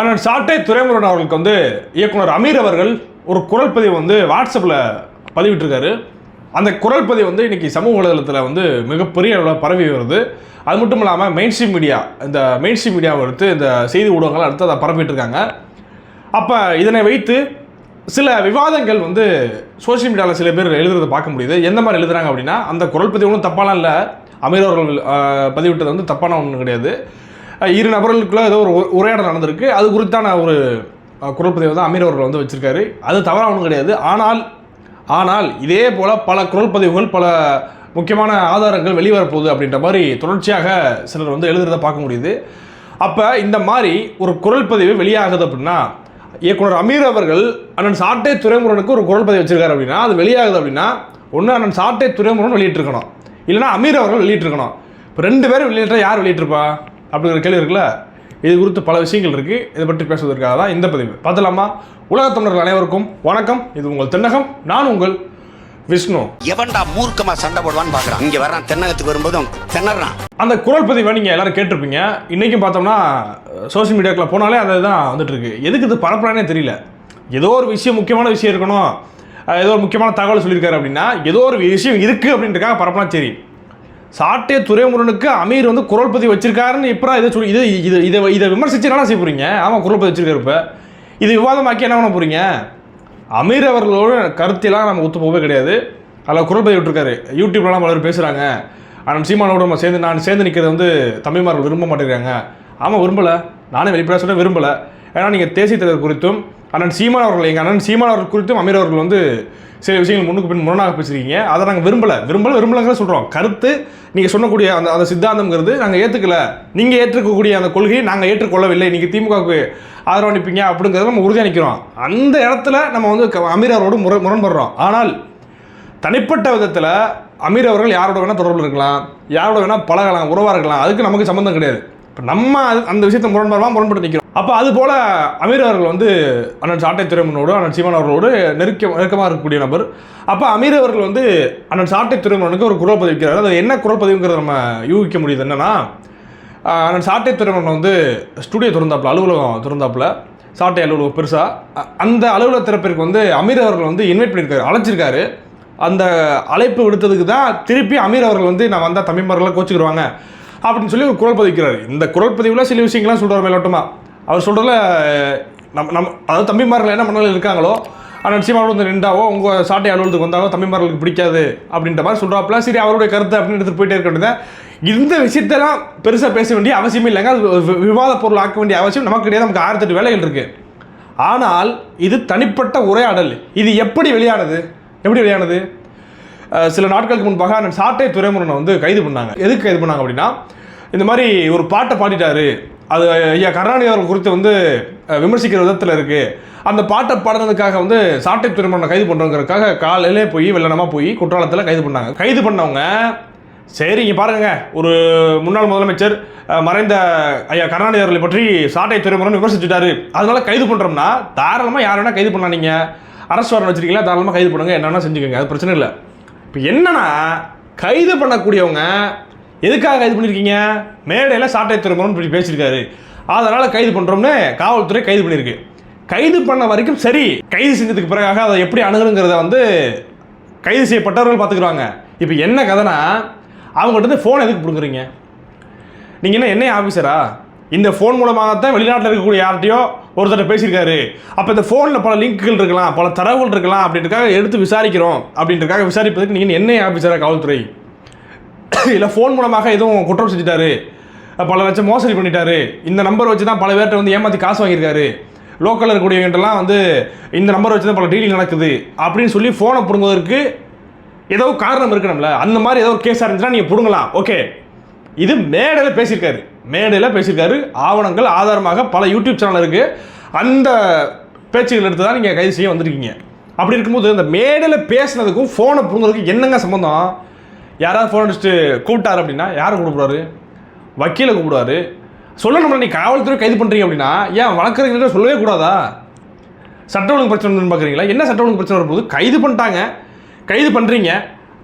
ஆனால் சாட்டை துரைமுருகன் அவர்களுக்கு வந்து இயக்குனர் அமீர் அவர்கள் ஒரு குரல் பதிவு வந்து வாட்ஸ்அப்பில் பதிவிட்டிருக்காரு. அந்த குரல் பதிவு வந்து இன்றைக்கி சமூக வலைதளத்தில் வந்து மிகப்பெரிய அளவில் பரவி வருது. அது மட்டும் இல்லாமல் மெயின் ஸ்ட்ரீம் மீடியா இந்த மெயின் ஸ்ட்ரீம் மீடியாவை எடுத்து இந்த செய்தி ஊடகங்கள் அடுத்து அதை பரப்பிட்டு இருக்காங்க அப்போ இதனை வைத்து சில விவாதங்கள் வந்து சோஷியல் மீடியாவில் சில பேர் எழுதுறதை பார்க்க முடியுது. எந்த மாதிரி எழுதுறாங்க அப்படின்னா அந்த குரல் பதிவு ஒன்றும் தப்பாலாம் இல்லை. அமீர் அவர்கள் பதிவிட்டது வந்து தப்பான ஒன்றும் கிடையாது. இரு நபர்களுக்குள்ள ஏதோ ஒரு உரையாடல் நடந்திருக்கு. அது குறித்தான ஒரு குரல் பதிவு தான் அமீர் அவர்கள் வந்து வச்சிருக்காரு. அது தவறாக ஒன்றும் கிடையாது. ஆனால் ஆனால் இதே போல் பல குரல் பதிவுகள் பல முக்கியமான ஆதாரங்கள் வெளிவரப்போகுது அப்படின்ற மாதிரி தொடர்ச்சியாக சிலர் வந்து எழுதுறதை பார்க்க முடியுது. அப்போ இந்த மாதிரி ஒரு குரல் பதிவு வெளியாகுது அப்படின்னா இயக்குனர் அமீர் அவர்கள் அண்ணன் சாட்டை துறைமுருகனுக்கு ஒரு குரல் பதிவு வச்சிருக்காரு அப்படின்னா அது வெளியாகுது அப்படின்னா ஒன்று அண்ணன் சாட்டை துறைமுருகன் வெளியிட்டிருக்கணும். இல்லைன்னா அமீர் அவர்கள் வெளியிட்டிருக்கணும். இப்போ ரெண்டு பேரும் வெளியிட்டா யார் வெளியிட்டிருப்பா? அப்படிங்கிற கேள்வி இருக்குல்ல? இது குறித்து பல விஷயங்கள் இருக்குது இதை பற்றி பேசுவதற்காக தான் இந்த பதிவு. பார்த்தலாமா உலகத் தமிழர்கள் அனைவருக்கும் வணக்கம். இது உங்கள் தென்னகம். நான் உங்கள் விஷ்ணு. எவன்டா மூர்க்கமா சண்டை போடுவான்னு பாக்குறான். இங்க வர்றான் தென்னகத்துக்கு வரும்போதும் திணறான். அந்த குரல் பதிவை நீங்கள் எல்லாரும் கேட்டிருப்பீங்க. இன்றைக்கும் பார்த்தோம்னா சோஷியல் மீடியாக்குள்ள போனாலே அது தான் வந்துட்டு இருக்கு. எதுக்கு இது பரப்புறானே தெரியல. ஏதோ ஒரு விஷயம் முக்கியமான விஷயம் இருக்கணும். ஏதோ ஒரு முக்கியமான தகவல் சொல்லியிருக்காரு அப்படின்னா ஏதோ ஒரு விஷயம் இருக்குது அப்படின்றக்காக பரப்புனா சரி. சாட்டே துரைமுருகனுக்கு அமீர் வந்து குரல் பதிவு வச்சிருக்காருன்னு இப்போ இதை சொல்லி இது இது இதை இதை விமர்சிச்சு என்ன செய்ய போகிறீங்க ஆமாம் குரல் பதிவு வச்சிருக்காரு இப்போ. இது விவாதமாக்கி என்ன பண்ண போகிறீங்க அமீர் அவர்களோட கருத்திலாம் நம்ம ஒத்து போகவே கிடையாது. அதில் குரல் பதிவு விட்டுருக்காரு. யூடியூப்லலாம் பலர் பேசுகிறாங்க ஆனால் சீமானோட நம்ம சேர்ந்து நான் சேர்ந்து நிற்கிறது வந்து தமிழ்மார்கள் விரும்ப மாட்டேங்கிறாங்க. ஆமாம் விரும்பலை. நானே வெளிப்படையாக சொல்ல விரும்பலை. ஏன்னா நீங்கள் தேசிய தலைவர் குறித்தும் அண்ணன் சீமான் அவர்கள் எங்கள் அண்ணன் சீமான் அவர்கள் குறித்தும் அமீர் அவர்கள் வந்து சில விஷயங்கள் முன்னுக்கு பின் முரணாக பேசுறீங்க அதை நாங்கள் விரும்பலை. விரும்பலை விரும்பலைங்கிற சொல்கிறோம் கருத்து நீங்கள் சொன்னக்கூடிய அந்த அந்த சித்தாந்தம்ங்கிறது நாங்கள் ஏற்றுக்கல நீங்கள் ஏற்றுக்கக்கூடிய அந்த கொள்கையை நாங்கள் ஏற்றுக்கொள்ளவில்லை. நீங்கள் திமுகவுக்கு ஆதரவு அனுப்பிங்க அப்படிங்கிறத நம்ம உறுதியாக நிற்கிறோம் அந்த இடத்துல நம்ம வந்து க- அமீர் அவரோடு முர முரண்படுறோம். ஆனால் தனிப்பட்ட விதத்தில் அமீர் அவர்கள் யாரோட வேணால் தொடர்பில் இருக்கலாம். யாரோட வேணால் பழகலாம் உறவாக இருக்கலாம். அதுக்கு நமக்கு சம்மந்தம் கிடையாது. இப்போ நம்ம அந்த விஷயத்தை முரண்படுறோம்? முரண்பட்டு நிற்கிறோம் அப்போ அது போல் அமீர் அவர்கள் வந்து அண்ணன் சாட்டை துறைமுனோடு அண்ணன் சீமான் அவர்களோடு நெருக்க நெருக்கமாக இருக்கக்கூடிய நபர். அப்போ அமீர் அவர்கள் வந்து அண்ணன் சாட்டை துறைமுனுக்கு ஒரு குரல் பதிவிக்கிறார் அது என்ன குரல் பதிவுங்கிறத நம்ம யூகிக்க முடியுது என்னென்னா அண்ணன் சாட்டை துறைமுன் வந்து ஸ்டுடியோ திறந்தாப்புல அலுவலகம் திறந்தாப்புல சாட்டை அலுவலகம் பெருசாக அந்த அலுவலக திறப்பிற்கு வந்து அமீர் அவர்கள் வந்து இன்வைட் பண்ணியிருக்காரு அழைச்சிருக்காரு. அந்த அழைப்பு விடுத்ததுக்கு தான் திருப்பி அமீர் அவர்கள் வந்து நான் வந்தால் தமிழ்மார்களாக கோச்சிக்கிடுவாங்க அப்படின்னு சொல்லி ஒரு குரல் பதிக்கிறாரு இந்த குரல் பதிவில் சில விஷயங்கள்லாம் சொல்கிறார் மேலோட்டமாக அவர் சொல்கிறதுல நம்ம நம்ம அதாவது தம்பிமார்கள் என்ன மனநிலையில் இருக்காங்களோ ஆனால் நிச்சயமாக வந்து நின்றாவோ உங்கள் சாட்டை அலுவலகத்துக்கு வந்தாவோ தம்பிமார்களுக்கு பிடிக்காது அப்படின்ற மாதிரி சொல்கிறாப்புல சரி அவருடைய கருத்து அப்படின்னு எடுத்துட்டு போயிட்டே இருக்க இந்த விஷயத்தெல்லாம் பெருசாக பேச வேண்டிய அவசியம் இல்லைங்க. அது வி- விவாத பொருள் ஆக்க வேண்டிய அவசியம். நமக்கு கிடையாது. நமக்கு ஆயிரத்தெட்டு வேலைகள் இருக்குது ஆனால் இது தனிப்பட்ட உரையாடல். இது எப்படி வெளியானது? எப்படி வெளியானது? சில நாட்களுக்கு முன்பாக அண்ணன் சாட்டை துறைமுருகனை வந்து கைது பண்ணாங்க. எதுக்கு கைது பண்ணாங்க அப்படின்னா இந்த மாதிரி ஒரு பாட்டை பாடிட்டாரு. அது ஐயா கருணாநிதி அவர்கள் குறித்து வந்து விமர்சிக்கிற விதத்தில் இருக்குது அந்த பாட்டை பாடுறதுக்காக வந்து சாட்டை திருமணம் கைது பண்ணுறதுக்காக காலையிலே போய் வெள்ளனமாக போய் குற்றாலத்தில் கைது பண்ணாங்க. கைது பண்ணவங்க சரி இங்கே பாருங்க ஒரு முன்னாள் முதலமைச்சர் மறைந்த ஐயா கருணாநிதி அவர்களை பற்றி சாட்டை துறைமுருகன் விமர்சிச்சுட்டாரு. அதனால கைது பண்ணுறோம்னா தாராளமாக யார் வேணால் கைது பண்ணானீங்க நீங்கள் அரசு வரணும் வச்சிருக்கீங்களா தாராளமாக கைது பண்ணுங்க என்னென்னா செஞ்சுக்கோங்க அது பிரச்சனை இல்லை. இப்போ என்னென்னா கைது பண்ணக்கூடியவங்க எதுக்காக கைது பண்ணியிருக்கீங்க மேடையில் சாட்டை துறைமுருகன் இப்படி பேசியிருக்காரு. அதனால் கைது பண்ணுறோம்னு காவல்துறை கைது பண்ணியிருக்கு. கைது பண்ண வரைக்கும் சரி கைது செஞ்சதுக்கு பிறகாக அதை எப்படி அணுகுங்கிறத வந்து கைது செய்யப்பட்டவர்கள் பார்த்துக்குறாங்க இப்போ என்ன கதைனா அவங்ககிட்ட இருந்து ஃபோன் எதுக்கு பிடுங்குறீங்க? நீங்கள் என்ன என்ன ஆஃபீஸரா இந்த ஃபோன் மூலமாக தான் வெளிநாட்டில் இருக்கக்கூடிய யார்கிட்டையோ ஒருத்தர் பேசியிருக்காரு. அப்போ இந்த ஃபோனில் பல லிங்க்குகள் இருக்கலாம் பல தரவுகள் இருக்கலாம் அப்படின்றக்காக எடுத்து விசாரிக்கிறோம் அப்படின்றதுக்காக விசாரிப்பதுக்கு நீங்கள் என்ன ஆஃபீஸரா காவல்துறை? இல்லை ஃபோன் மூலமாக எதுவும் குற்றம் செஞ்சுட்டாரு. பல லட்சம் மோசடி பண்ணிட்டாரு. இந்த நம்பர் வச்சு தான் பல பேர்கிட்ட வந்து ஏமாற்றி காசு வாங்கியிருக்காரு. லோக்கலில் இருக்கக்கூடியவங்கள்ட்டலாம் வந்து இந்த நம்பர் வச்சு தான் பல டீலிங் நடக்குது. அப்படின்னு சொல்லி ஃபோனை பிடுங்குவதற்கு ஏதோ காரணம் இருக்கணும்ல அந்த மாதிரி ஏதோ ஒரு கேஸாக இருந்துச்சுன்னா நீங்கள் பிடுங்கலாம். ஓகே இது மேடையில் பேசியிருக்காரு. மேடையில் பேசியிருக்காரு. ஆவணங்கள் ஆதாரமாக பல யூடியூப் சேனல் இருக்குது அந்த பேச்சுகள் எடுத்து தான் நீங்கள் கைது செய்ய வந்திருக்கீங்க. அப்படி இருக்கும்போது இந்த மேடையில் பேசுனதுக்கும் ஃபோனை பிடுங்குறதுக்கும் என்னங்க சம்மந்தம் யாராவது ஃபோன் அடிச்சுட்டு கூப்பிட்டாரு அப்படின்னா யாரை கூப்பிடுவாரு? வக்கீலை கூப்பிடுவாரு. சொல்லணும்ல நீ காவல்துறை கைது பண்ணுறீங்க அப்படின்னா ஏன் வழக்கறிஞர்கிட்ட சொல்லவே கூடாதா? சட்ட ஒழுங்கு பிரச்சனை பார்க்குறீங்களா என்ன சட்ட ஒழுங்கு பிரச்சனை வரும்போது கைது பண்ணிட்டாங்க. கைது பண்ணுறீங்க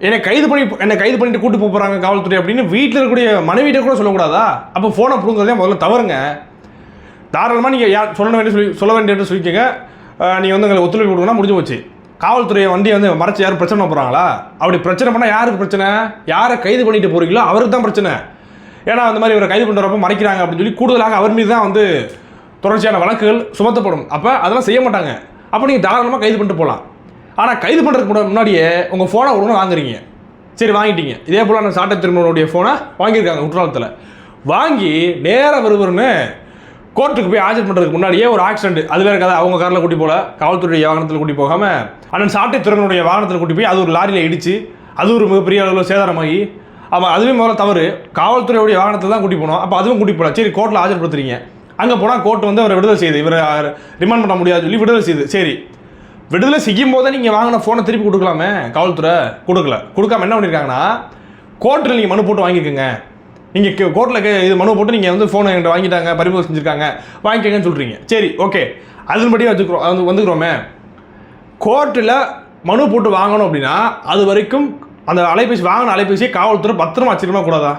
என்னை கைது பண்ணி என்னை கைது பண்ணிட்டு கூட்டு போகிறாங்க காவல்துறை அப்படின்னு வீட்டில் இருக்கக்கூடிய மனைவிட்ட கூட சொல்லக்கூடாதா? அப்போ ஃபோனை பிடுங்குறதே முதல்ல தவறுங்க. தாராளமாக நீங்கள் யார் சொல்ல வேண்டிய சொல்லி சொல்ல வேண்டிய சொல்லிக்கோங்க. நீங்கள் வந்து எங்களை ஒத்துழைப்பு கொடுக்கணும் முடிஞ்சு போச்சு. காவல்துறையை வண்டியை வந்து மறைச்சு யாரும் பிரச்சனை போகிறாங்களா அப்படி பிரச்சனை பண்ணால் யாருக்கு பிரச்சனை? யாரை கைது பண்ணிட்டு போகிறீங்களோ அவருக்கு தான் பிரச்சனை. ஏன்னா அந்த மாதிரி இவரை கைது பண்ணுறப்ப மறைக்கிறாங்க அப்படின்னு சொல்லி கூடுதலாக அவர் மீது தான் வந்து தொடர்ச்சியான வழக்குகள் சுமத்தப்படும். அப்போ அதெல்லாம் செய்ய மாட்டாங்க. அப்போ நீங்கள் தாராளமாக கைது பண்ணிட்டு போகலாம் ஆனால் கைது பண்ணுறதுக்கு முன்னாடியே உங்கள் ஃபோனை ஒன்று வாங்குறீங்க. சரி வாங்கிட்டீங்க. இதே போல் அந்த சாட்டை திருமணனுடைய ஃபோனை வாங்கியிருக்காங்க குற்றாலத்தில். வாங்கி நேராக வருவருன்னு கோர்ட்டுக்கு போய் ஆஜர் பண்ணுறதுக்கு முன்னாடியே ஒரு ஆக்சிடென்ட் அது வேறு கதை. அவங்க காரில் கூட்டி போகல. காவல்துறையுடைய வாகனத்தில் கூட்டி போகாமல் அண்ணன் சாட்டை துறையினுடைய வாகனத்தில் கூட்டி போய் அது ஒரு லாரியில் இடிச்சு அது ஒரு மிகப்பெரிய அளவில் சேதாரமாகி ஆமாம் அதுவே முதல்ல தவறு. காவல்துறையுடைய வாகனத்தில் தான் கூட்டி போனோம். அப்போ அதுவும் கூட்டி போகல. சரி கோர்ட்டில் ஆஜர்படுத்துறீங்க. அங்கே போனால் கோர்ட் வந்து அவரை விடுதலை செய்யுது இவரை ரிமாண்ட் பண்ண முடியாது சொல்லி விடுதலை செய்யுது சரி விடுதலை செய்யும் போதே நீங்கள் வாங்கின ஃபோனை திருப்பி கொடுக்கலாமே? காவல்துறை கொடுக்கல. கொடுக்காம என்ன பண்ணியிருக்காங்கன்னா கோர்ட்டில் நீங்கள் மனு போட்டு வாங்கிக்கோங்க. நீங்கள் கோர்ட்டில் இது மனு போட்டு நீங்கள் வந்து ஃபோனை என்கிட்ட வாங்கிட்டாங்க பறிமுதல் செஞ்சுருக்காங்க. வாங்கிக்கங்கன்னு சொல்கிறீங்க சரி ஓகே அதன்படியே வச்சுக்கிறோம் அது வந்துக்கிறோமே. கோர்ட்டில் மனு போட்டு வாங்கணும் அப்படின்னா அது வரைக்கும் அந்த அலைபேசி வாங்கின அலைபேசியை காவல்துறை பத்திரமா வச்சிருக்கமா கூடாதா?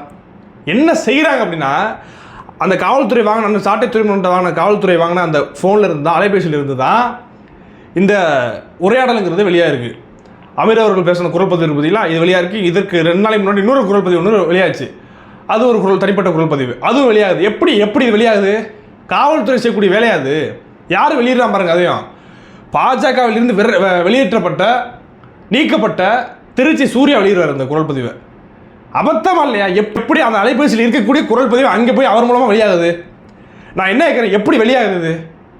என்ன செய்கிறாங்க அப்படின்னா அந்த காவல்துறை வாங்கின அந்த சாட்டை வாங்கின காவல்துறை வாங்கின அந்த ஃபோனில் இருந்து தான் அலைபேசியில் இருந்து தான் இந்த உரையாடலுங்கிறது வெளியாக இருக்குது அமீர் அவர்கள் பேசின குரல் பதிவு பார்த்தீங்களா இது வெளியாக இருக்குது இதற்கு ரெண்டு நாளைக்கு முன்னாடி இன்னொரு குரல் பதிவு ஒன்று வெளியாச்சு. அது ஒரு குரல் தனிப்பட்ட குரல் பதிவு. அதுவும் வெளியாகுது. எப்படி எப்படி இது வெளியாகுது? காவல்துறை செய்யக்கூடிய வேலையாது யார் வெளியிடுறா பாருங்க அதையும். பாஜகவிலிருந்து வெளியேற்றப்பட்ட நீக்கப்பட்ட திருச்சி சூர்யா வெளியிடுவார் அந்த குரல் பதிவை. அபத்தமா இல்லையா? எப்படி அந்த அலைபேசியில் இருக்கக்கூடிய குரல் பதிவு அங்கே போய் அவர் மூலமாக வெளியாகுது? நான் என்ன கேட்குறேன் எப்படி வெளியாகுது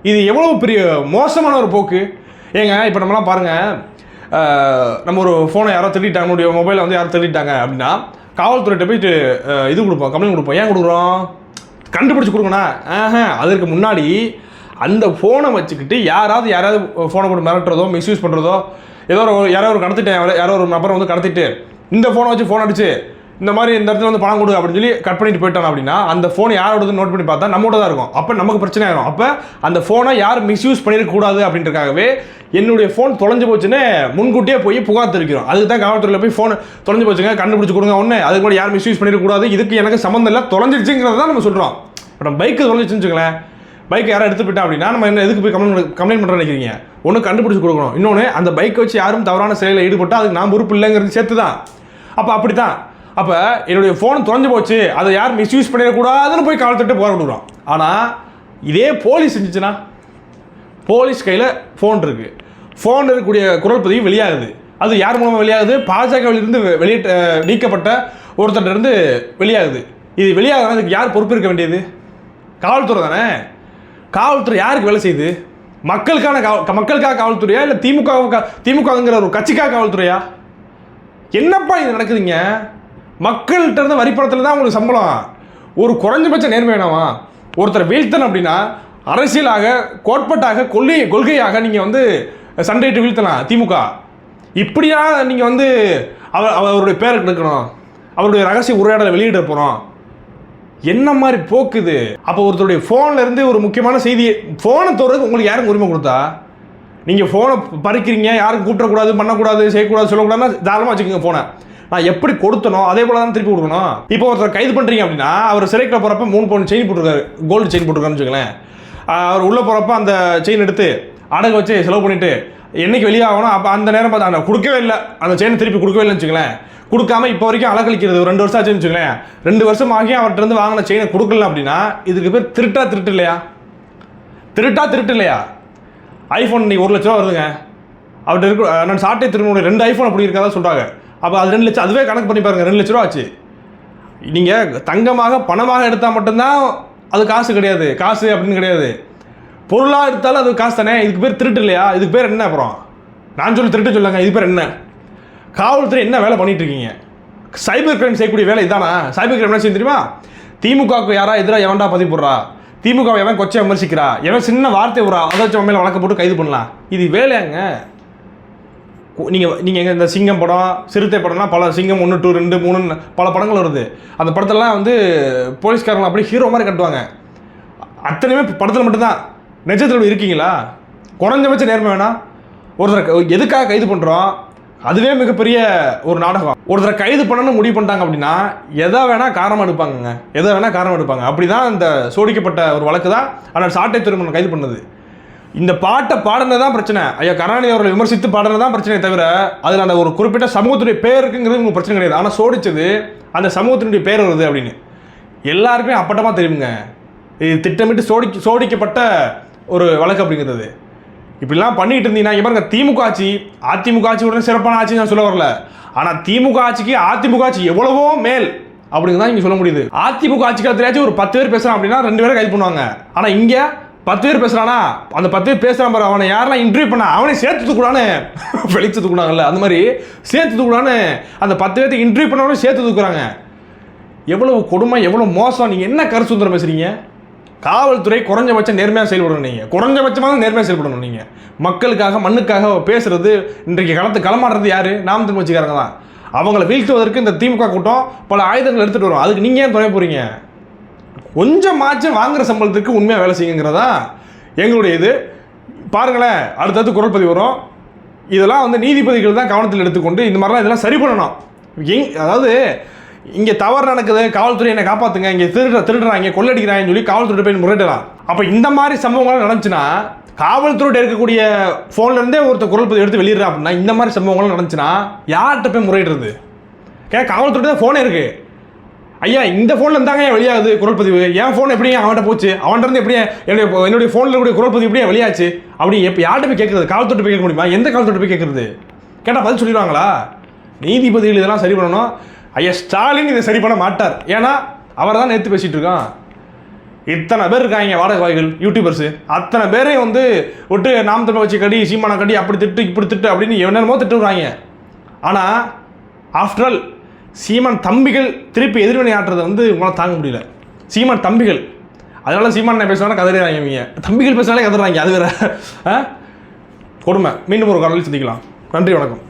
இது? எவ்வளோ பெரிய மோசமான ஒரு போக்கு. ஏங்க இப்போ நம்மலாம் பாருங்கள் நம்ம ஒரு ஃபோனை யாரோ திருடிட்டாங்க. மொபைலை வந்து யாரோ திருடிட்டாங்க அப்படின்னா காவல்துறையிட்ட போயிட்டு இது கொடுப்போம் கம்ப்ளைண்ட் கொடுப்போம். ஏன் கொடுக்குறோம்? கண்டுபிடிச்சி கொடுங்கண்ணா. ஆஹா அதற்கு முன்னாடி அந்த ஃபோனை வச்சுக்கிட்டு யாராவது யாராவது ஃபோனை போட்டு மிரட்டுறதோ மிஸ்யூஸ் பண்ணுறதோ ஏதோ ஒரு யாரோ ஒரு கடத்திட்டேன் யாரோ ஒரு நபரை வந்து கடத்திட்டு இந்த ஃபோனை வச்சு ஃபோன் அடிச்சு இந்த மாதிரி இந்த இடத்துல வந்து பணம் கொடு அப்படின்னு சொல்லி கட் பண்ணிட்டு போயிட்டான் அப்படின்னா அந்த ஃபோன் யாரோடது நோட் பண்ணி பார்த்தா நம்மளோட தான் இருக்கும். அப்போ நமக்கு பிரச்சனை ஆயிரும். அப்போ அந்த ஃபோனை யார் மிஸ்யூஸ் பண்ணிடக்கூடாது அப்படின்றக்காகவே என்னுடைய ஃபோன் தொலைஞ்சு போச்சுன்னு முன்கூட்டியே போய் புகார் தெரிவிக்கிறோம். அதுக்கு தான் காவல்துறையில் போய் ஃபோன் தொலைஞ்சு போச்சுங்க கண்டுபிடிச்சி கொடுங்க ஒன்று அதுக்கு கூட யார் மிஸ்யூஸ் பண்ணிடக்கூடாது இதுக்கு எனக்கு சம்மந்தம் இல்லை. தொலைஞ்சிருச்சுங்கிறத தான் நம்ம சொல்கிறோம் இப்போ நம்ம பைக்கு தொலைஞ்சிச்சுன்னு வச்சுங்களேன் பைக் யாரும் எடுத்து போயிட்டா அப்படின்னா நம்ம என்ன எதுக்கு போய் கம்ப்ளைண்ட் கம்ப்ளைண்ட் பண்ணுற நினைக்கிறீங்க? ஒன்று கண்டுபிடிச்சி கொடுக்கணும். இன்னொன்று அந்த பைக்கை வச்சு யாரும் தவறான செயலில் ஈடுபட்டால் அதுக்கு நான் பொறுப்பு இல்லைங்கிறது சேர்த்து தான் அப்போ அப்படி தான் அப்போ என்னுடைய ஃபோன் தொலைஞ்சு போச்சு. அதை யார் மிஸ்யூஸ் பண்ணிடக்கூடாதுன்னு போய் காவல்துறை போக விடுறோம் ஆனால் இதே போலீஸ் இருந்துச்சுன்னா போலீஸ் கையில் ஃபோன் இருக்குது ஃபோன் இருக்கக்கூடிய குரல் பதிவு வெளியாகுது. அது யார் மூலமாக வெளியாகுது? பாஜகவிலிருந்து வெளியிட்ட நீக்கப்பட்ட ஒருத்தர்ட்ட இருந்து வெளியாகுது. இது வெளியாகுதுன்னா அதுக்கு யார் பொறுப்பு இருக்க வேண்டியது? காவல்துறை தானே? காவல்துறை யாருக்கு வேலை செய்யுது? மக்களுக்கான காவல் மக்களுக்காக காவல்துறையா? இல்லை திமுக திமுகங்கிற ஒரு கட்சிக்காக காவல்துறையா? என்னப்பா இது நடக்குதுங்க? மக்கள்கிட்ட இருந்து வரிப்பணத்தில் தான் உங்களுக்கு சம்பளம். ஒரு குறைஞ்சபட்ச நேர்மை வேணாமா ஒருத்தர் வீழ்த்தணும் அப்படின்னா அரசியலாக கோட்பட்டாக கொள்கை கொள்கையாக நீங்கள் வந்து சண்டையிட்டு வீழ்த்தலாம் திமுக. இப்படியா நீங்கள் வந்து அவர் அவருடைய பேரை எடுக்கணும். அவருடைய ரகசிய உரையாடலை வெளியிட போகிறோம் என்ன மாதிரி போக்குது? அப்போ ஒருத்தருடைய ஃபோன்ல இருந்து ஒரு முக்கியமான செய்தியை ஃபோனை தோறதுக்கு உங்களுக்கு யாரும் உரிமை கொடுத்தா? நீங்கள் ஃபோனை பறிக்கிறீங்க யாரும் கூட்டக்கூடாது பண்ணக்கூடாது செய்யக்கூடாது சொல்லக்கூடாதுன்னா தாராளமாக வச்சுக்கோங்க ஃபோனை நான் எப்படி கொடுத்தனோ அதே போல தான் திருப்பி கொடுக்கணும். இப்போ ஒருத்தர் கைது பண்ணுறீங்க அப்படின்னா அவர் சிறைக்கு போகிறப்ப மூணு பவுன் செயின் போட்டிருக்காரு. கோல்டு செயின் போட்டிருக்காருன்னு வச்சுக்கோங்களேன். அவர் உள்ளே போகிறப்ப அந்த செயின் எடுத்து அடகு வச்சு செலவு பண்ணிட்டு என்னைக்கு வெளியே ஆகணும்? அப்போ அந்த நேரம் பார்த்தா அந்த கொடுக்கவே இல்லை. அந்த செயினை திருப்பி கொடுக்கவே இல்லைன்னு வச்சுங்களேன் கொடுக்காம இப்போ வரைக்கும் அலக்கழிக்கிறது ஒரு ரெண்டு வருஷம் ஆச்சுன்னு வச்சுக்கலேன் ரெண்டு வருஷம் ஆகி அவர்கிட்ட இருந்து வாங்கின செயினை கொடுக்கல அப்படின்னா இதுக்கு பேர் திருட்டா திருட்டு இல்லையா? திருட்டா திருட்டு இல்லையா? ஐஃபோன் இன்னைக்கு ஒரு லட்ச ரூபா வருதுங்க. அவர்கிட்ட இருக்க நான் சாட்டை திருமணம் ரெண்டு ஐஃபோன் அப்படி இருக்கதான் சொல்கிறாங்க அப்போ அது ரெண்டு லட்சம் அதுவே கணக்கு பண்ணி பாருங்கள் ரெண்டு லட்ச ரூபா ஆச்சு. நீங்கள் தங்கமாக பணமாக எடுத்தால் மட்டும்தான் அது காசு கிடையாது. காசு அப்படின்னு கிடையாது. பொருளாக எடுத்தாலும் அது காசு தானே. இதுக்கு பேர் திருட்டு இல்லையா? இதுக்கு பேர் என்ன அப்புறம்? நான் சொல்லி திருட்டு சொல்லுங்க இது பேர் என்ன? காவல்துறை என்ன வேலை பண்ணிட்டு இருக்கீங்க? சைபர் கிரைம் செய்யக்கூடிய வேலை இதானா? சைபர் கிரைம் என்ன செய்ய தெரியுமா? திமுகவுக்கு யாரா எதிராக எவன்டா பதிவு போடுறா? திமுக எவன் கொச்சை விமர்சிக்கிறா? எவன் சின்ன வார்த்தை விடுறா அதை வச்சு மேலே வழக்கு போட்டு கைது பண்ணலாம். இது வேலையாங்க. நீங்கள் நீங்கள் இந்த சிங்கம் படம் சிறுத்தை படம்னா பல சிங்கம் ஒன்று டூ ரெண்டு மூணு பல படங்கள் வருது. அந்த படத்தெல்லாம் வந்து போலீஸ்காரங்க அப்படியே ஹீரோ மாதிரி கட்டுவாங்க. அத்தனையுமே படத்தில் மட்டும்தான். நிஜத்தில் இருக்கீங்களா? குறைஞ்சபட்ச நேர்மை வேணாம் ஒருத்தர் எதுக்காக கைது பண்ணுறோம் அதுவே மிகப்பெரிய ஒரு நாடகம். ஒருத்தரை கைது பண்ணணும்னு முடிவு பண்ணிட்டாங்க அப்படின்னா எதை வேணால் காரணம் எடுப்பாங்கங்க. எதை வேணால் காரணம் எடுப்பாங்க. அப்படி தான் இந்த சோடிக்கப்பட்ட ஒரு வழக்கு தான் ஆனால் சாட்டை திருமணம் கைது பண்ணுது. இந்த பாட்டை பாடினது தான் பிரச்சனை. ஐயா கருணாநிதி அவர்களை விமர்சித்து பாடினது தான் பிரச்சனையே தவிர அதில் அந்த ஒரு குறிப்பிட்ட சமூகத்துடைய பேர் இருக்குங்கிறது உங்களுக்கு பிரச்சனை கிடையாது. ஆனால் சோடிச்சது அந்த சமூகத்தினுடைய பேர் வருது அப்படின்னு. எல்லாருக்குமே அப்பட்டமாக தெரியுங்க. இது திட்டமிட்டு சோடி சோடிக்கப்பட்ட ஒரு வழக்கு அப்படிங்கிறது. இப்படிலாம் பண்ணிட்டு இருந்தீங்கன்னா இங்க பாருங்க திமுக ஆட்சி அதிமுக ஆட்சி உடனே சிறப்பான ஆட்சி நான் சொல்ல வரல. ஆனால் திமுக ஆட்சிக்கு அதிமுக ஆட்சி எவ்வளவோ மேல் அப்படிங்கிறத இங்கே சொல்ல முடியுது. அதிமுக ஆட்சி காலத்திலேயாச்சும் ஒரு பத்து பேர் பேசுகிறான் அப்படின்னா ரெண்டு பேரும் கைது பண்ணுவாங்க. ஆனால் இங்கே பத்து பேர் பேசுகிறானா அந்த பத்து பேர் பேசுறான் பாரு அவனை யாரெல்லாம் இன்டர்வியூ பண்ணா அவனை சேர்த்து கூடான்னு வெளிச்சது கூடாங்கல்ல அந்த மாதிரி சேர்த்து கூடான்னு அந்த பத்து பேர்த்து இன்டர்வியூ பண்ணவனும் சேர்த்து தூக்குறாங்க. எவ்வளவு கொடுமை எவ்வளோ மோசம் நீங்கள் என்ன கரு சுந்தரம் பேசுகிறீங்க காவல்துறை குறைஞ்சபட்சம் நேர்மையாக செயல்படணும் நீங்கள் குறைஞ்சபட்சமாக நேர்மையாக செயல்படணும் நீங்கள் மக்களுக்காக மண்ணுக்காக பேசுறது இன்றைக்கு களத்து களமாடுறது யார்? நாம் திரும்ப வச்சுக்காரங்க தான். அவங்கள வீழ்த்துவதற்கு இந்த திமுக கூட்டம் பல ஆயுதங்கள் எடுத்துகிட்டு வரும். அதுக்கு நீங்கள் ஏன் துணை போகிறீங்க கொஞ்சமாச்சும் வாங்குற சம்பளத்துக்கு உண்மையாக வேலை செய்யுங்கிறதா எங்களுடைய இது பாருங்களேன் அடுத்தடுத்து குரல் பதிவு வரும். இதெல்லாம் வந்து நீதிபதிகள் தான் கவனத்தில் எடுத்துக்கொண்டு இந்த மாதிரிலாம் இதெல்லாம் சரி பண்ணணும். எங் அதாவது இங்கே தவறு நடக்குது காவல்துறை என்னை காப்பாற்றுங்க இங்கே திருடுற திருடுறாங்க கொள்ளடிக்கிறாங்கன்னு சொல்லி காவல்துறை போய் முறையிடலாம். அப்போ இந்த மாதிரி சம்பவங்கள்லாம் நடந்துச்சுன்னா காவல்துறையிட்ட இருக்கக்கூடிய ஃபோன்லேருந்தே ஒருத்தர் குரல் பதிவு எடுத்து வெளியிடுறா அப்படின்னா இந்த மாதிரி சம்பவங்கள்லாம் நடந்துச்சுன்னா யார்கிட்ட போய் முறையிடுறது? ஏன் காவல்துறை தான் ஃபோனே இருக்குது ஐயா இந்த ஃபோனில் இருந்தாங்க ஏன் வெளியாகுது குரல் பதிவு. என் ஃபோன் எப்படி அவன்கிட்ட போச்சு? அவன்கிட்ட இருந்து எப்படி என்னுடைய என்னுடைய ஃபோனில் கூட குரல் பதிவு எப்படியா வெளியாச்சு? அப்படி எப்போ யார்கிட்ட போய் கேட்குறது? தொட்டு போய் கேட்க முடியுமா? எந்த காவல்துறை போய் கேட்குறது? கேட்டால் பதில் சொல்லிடுவாங்களா? நீதிபதிகள் இதெல்லாம் சரி பண்ணணும். ஐயா ஸ்டாலின் இதை சரி பண்ண மாட்டார். ஏன்னா அவர் தான் நேற்று பேசிட்டு இருக்கான். இத்தனை பேர் இருக்காங்க வாடகை வாய்கள் யூடியூபர்ஸு அத்தனை பேரையும் வந்து விட்டு நாம் தமிழ் வச்சு கடி சீமான கடி அப்படி திட்டு இப்படி திட்டு அப்படின்னு என்னென்னமோ திட்டுறாங்க ஆனால் ஆஃப்டர் ஆல் சீமான் தம்பிகள் திருப்பி எதிர்வினை ஆட்டுறதை வந்து உங்களால் தாங்க முடியல. சீமான் தம்பிகள். அதனால சீமான் நான் பேசுனா கதறாங்க இவங்க தம்பிகள் பேசினாலே கதறாங்க அது வேற. ஆ? கொடுமை. மீண்டும் ஒரு காலையில் சந்திக்கலாம். நன்றி வணக்கம்.